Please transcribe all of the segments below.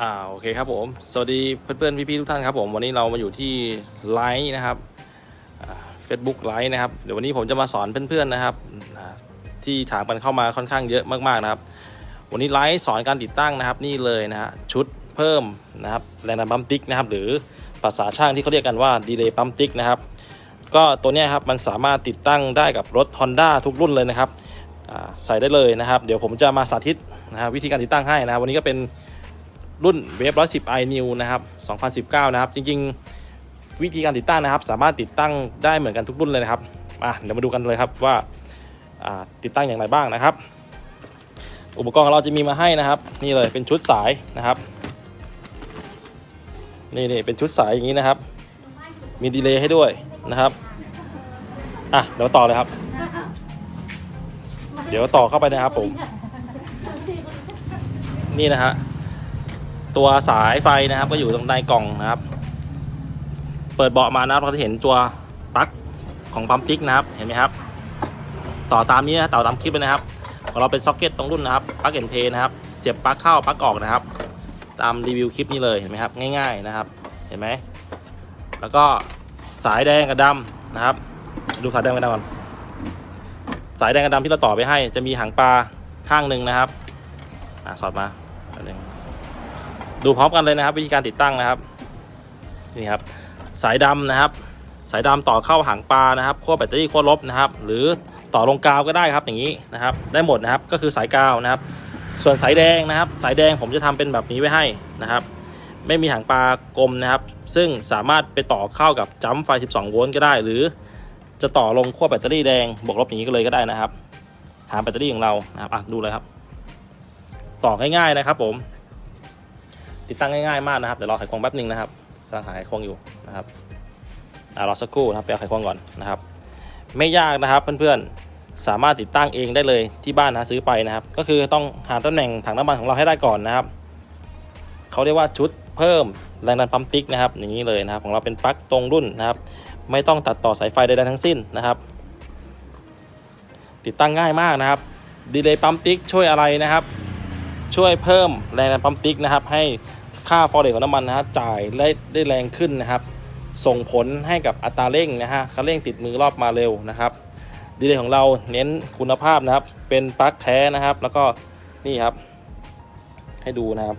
อ่าโอเคครับผม สวัสดีเพื่อนๆพี่ๆทุกท่านครับผม วันนี้เรามาอยู่ที่ไลฟ์นะครับเฟซบุ๊กไลฟ์นะครับ เดี๋ยววันนี้ผมจะมาสอนเพื่อนๆนะครับที่ถามกันเข้ามาค่อนข้างเยอะมากๆนะครับ วันนี้ไลฟ์สอนการติดตั้งนะครับนี่เลยนะฮะชุดเพิ่มนะครับแรงดันปั๊มติ๊กนะครับหรือภาษาช่างที่เขาเรียกกันว่าดีเลย์ปั๊มติ๊กนะครับก็ตัวนี้ครับมันสามารถติดตั้งได้กับรถ Honda ทุกรุ่นเลยนะครับใส่ได้เลยนะครับ เดี๋ยวผมจะมาสาธิตนะครับวิธีการติดตั้งให้นะวันนี้ก็เป็น รุ่นเวฟ110 i new นะครับ2019 นะครับ จริง ๆ วิธีการติดตั้งนะครับ สามารถติดตั้งได้เหมือนกันทุกรุ่นเลยนะครับมาเดี๋ยวมาดูกันเลยครับว่าติดตั้งอย่างไรบ้างนะครับ อุปกรณ์ของเราจะมีมาให้นะครับ นี่เลยเป็นชุดสายนะครับนี่นี่เป็นชุดสายอย่างนี้นะครับ มีดีเลย์ให้ด้วยนะครับอะเดี๋ยวต่อเลยครับ เดี๋ยวต่อเข้าไปนะครับผม นี่นะฮะ ตัวสายไฟนะครับ ก็อยู่ตรงในกล่องนะครับ เปิดเบาะมานะครับเราจะเห็นตัวปลั๊กของปั๊มติ๊กนะครับ เห็นไหมครับ ต่อตามนี้นะต่อตามคลิปเลยนะครับของเราเป็นซ็อกเก็ตตรงรุ่นนะครับปลั๊กเอ็นเพนะครับ เสียบปลั๊กเข้าปลั๊กออกนะครับ ตามรีวิวคลิปนี้เลยเห็นไหมครับ ง่าย ๆนะครับ เห็นไหม แล้วก็สายแดงกับดำนะครับ ดูสายแดงกับดำก่อนสายแดงกับดำที่เราต่อไปให้ จะมีหางปลาข้างหนึ่งนะครับอะสอดมาอันหนึ่ง ดูพร้อมกันเลยนะครับ วิธีการติดตั้งนะครับนี่ครับสายดำนะครับ สายดำต่อเข้าหางปลานะครับขั้วแบตเตอรี่ขั้วลบนะครับ หรือต่อลงกาวก็ได้ครับอย่างนี้นะครับ ได้หมดนะครับก็คือสายกาวนะครับ ส่วนสายแดงนะครับ สายแดงผมจะทำเป็นแบบนี้ไว้ให้นะครับ ไม่มีหางปลากลมนะครับ ซึ่งสามารถไปต่อเข้ากับจัมไฟ 12 โวลต์ก็ได้ หรือ จะต่อลงขั้วแบตเตอรี่แดงบวกลบอย่างนี้ก็เลยก็ได้นะครับ หาแบตเตอรี่ของเรานะครับดูเลยครับ ต่อง่ายๆนะครับผม ติดตั้งง่ายๆมากนะครับเดี๋ยวรอไขควงแป๊บหนึงนะครับกำลังหาไขควงอยู่นะครับอ่ารอสักครู่นะครับไปเอาไขควงก่อนนะครับ ไม่ยากนะครับเพื่อนๆสามารถติดตั้งเองได้เลยที่บ้านนะซื้อไปนะครับ ก็คือต้องหาตำแหน่งถังน้ำมันของเราให้ได้ก่อนนะครับเขาเรียกว่าชุดเพิ่มแรงดันปั๊มติ๊กนะครับ อย่างนี้เลยนะครับ ของเราเป็นปลั๊กตรงรุ่นนะครับ ไม่ต้องตัดต่อสายไฟใดๆทั้งสิ้นนะครับ ติดตั้งง่ายมากนะครับดีเลย์ปั๊มติ๊กช่วยอะไรนะครับ ช่วยเพิ่มแรงดันปั๊มติ๊กนะครับ ให้ค่าฟอร์เรทของน้ำมันนะฮะจ่ายได้ได้แรงขึ้นนะครับ ส่งผลให้กับอัตราเร่งนะฮะคันเร่งติดมือรอบมาเร็วนะครับ ดีเลยของเราเน้นคุณภาพนะครับ เป็นปลั๊กแท้นะครับ แล้วก็นี่ครับ ให้ดูนะครับ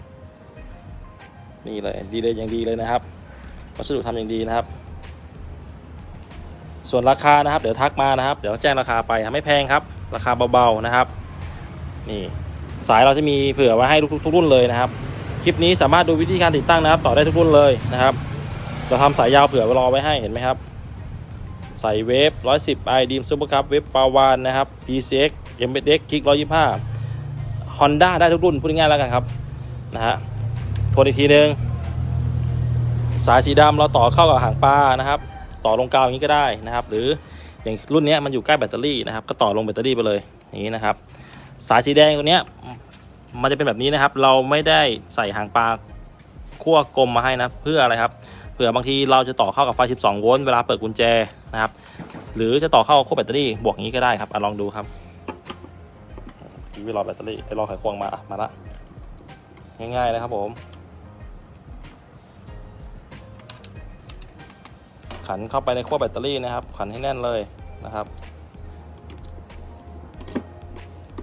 นี่เลยดีเลยอย่างดีเลยนะครับวัสดุทำอย่างดีนะครับ ส่วนราคานะครับ เดี๋ยวทักมานะครับ เดี๋ยวแจ้งราคาไปทำไม่แพงครับ ราคาเบาๆนะครับ นี่ สายเราจะมีเผื่อไว้ให้ทุกรุ่นเลยนะครับ คลิปนี้สามารถดูวิธีการติดตั้งนะครับ ต่อได้ทุกรุ่นเลยนะครับเราทำสายยาวเผื่อไว้รอไว้ให้เห็นไหมครับ ใส่เวฟ110 i ดีมซูเปอร์คัพเวฟปาวานนะครับ PCX MX คิก125 Honda ได้ทุกรุ่นพูดง่ายๆแล้วกันครับนะฮะทวนอีกทีนึงสายสีดำเราต่อเข้ากับหางปลานะครับ ต่อลงกาวอย่างนี้ก็ได้นะครับ หรืออย่างรุ่นนี้มันอยู่ใกล้แบตเตอรี่นะครับ ก็ต่อลงแบตเตอรี่ไปเลยอย่างนี้นะครับ สายสีแดงตัวเนี้ยมันจะเป็นแบบนี้นะครับ เราไม่ได้ใส่หางปลาขั้วกลมมาให้นะ เพื่ออะไรครับเผื่อบางทีเราจะต่อเข้ากับไฟ 12 โวลต์เวลาเปิดกุญแจนะครับ หรือจะต่อเข้าขั้วแบตเตอรี่บวกอย่างนี้ก็ได้ครับอลองดูครับทีวีรอแบตเตอรี่ไปรอไขควงมาอะมาละง่ายๆนะครับผม ขันเข้าไปในขั้วแบตเตอรี่นะครับ ขันให้แน่นเลยนะครับ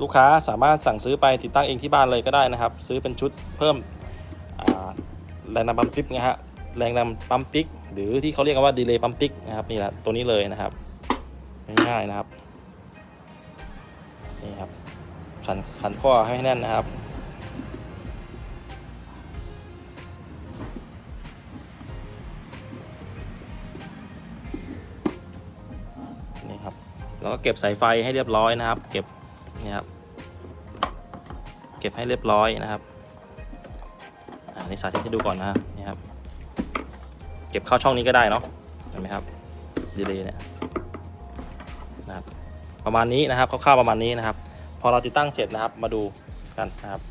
ลูกค้าสามารถสั่งซื้อไปติดตั้งเองที่บ้านเลยก็ได้นะครับ ซื้อเป็นชุดเพิ่มแรงดันปั๊มติ๊กนะฮะแรงดันปั๊มติ๊กหรือที่เขาเรียกกันว่าดีเลย์ปั๊มติ๊กนะครับนี่แหละตัวนี้เลยนะครับง่ายๆนะครับนี่ครับขันขันข้อให้แน่นนะครับนี่ครับแล้วก็เก็บสายไฟให้เรียบร้อยนะครับ เก็บ นี่ครับ เก็บให้เรียบร้อยนะครับอ่านี่สาธิตให้ดูก่อนนะนี่ครับ เก็บเข้าช่องนี้ก็ได้เนาะเห็นไหมครับดีเลยเนี่ยนะครับ ประมาณนี้นะครับคร่าวๆประมาณนี้นะครับ พอเราติดตั้งเสร็จนะครับมาดูกันนะครับ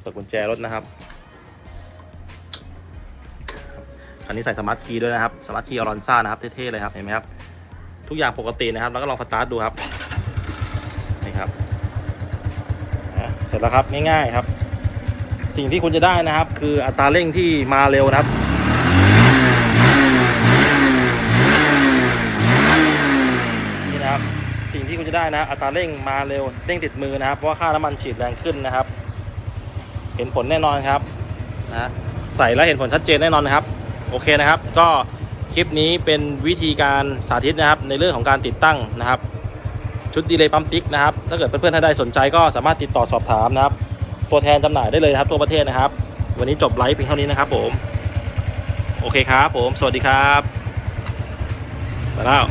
เปิดกุญแจรถนะครับคันนี้ใส่สมาร์ทคีย์ด้วยนะครับ สมาร์ทคีย์ออรอนซ่านะครับ เท่ๆเลยครับ เห็นไหมครับ ทุกอย่างปกตินะครับ แล้วก็ลองสตาร์ทดูครับ นี่ครับอะ เสร็จแล้วครับง่ายๆครับ สิ่งที่คุณจะได้นะครับ คืออัตราเร่งที่มาเร็วนะครับนี่นะครับสิ่งที่คุณจะได้นะอัตราเร่งมาเร็วเร่งติดมือนะครับ เพราะว่าค่าน้ำมันฉีดแรงขึ้นนะครับ เห็นผลแน่นอนครับนะใส่แล้วเห็นผลชัดเจนแน่นอนนะครับ โอเคนะครับ ก็คลิปนี้เป็นวิธีการสาธิตนะครับ ในเรื่องของการติดตั้งนะครับ ชุดดีเลย์ปั๊มติ๊กนะครับ ถ้าเกิดเพื่อนๆท่านใดสนใจก็สามารถติดต่อสอบถามนะครับ ตัวแทนจำหน่ายได้เลยครับทั่วประเทศนะครับ วันนี้จบไลฟ์เพียงเท่านี้นะครับผม โอเคครับผม สวัสดีครับ ไปแล้ว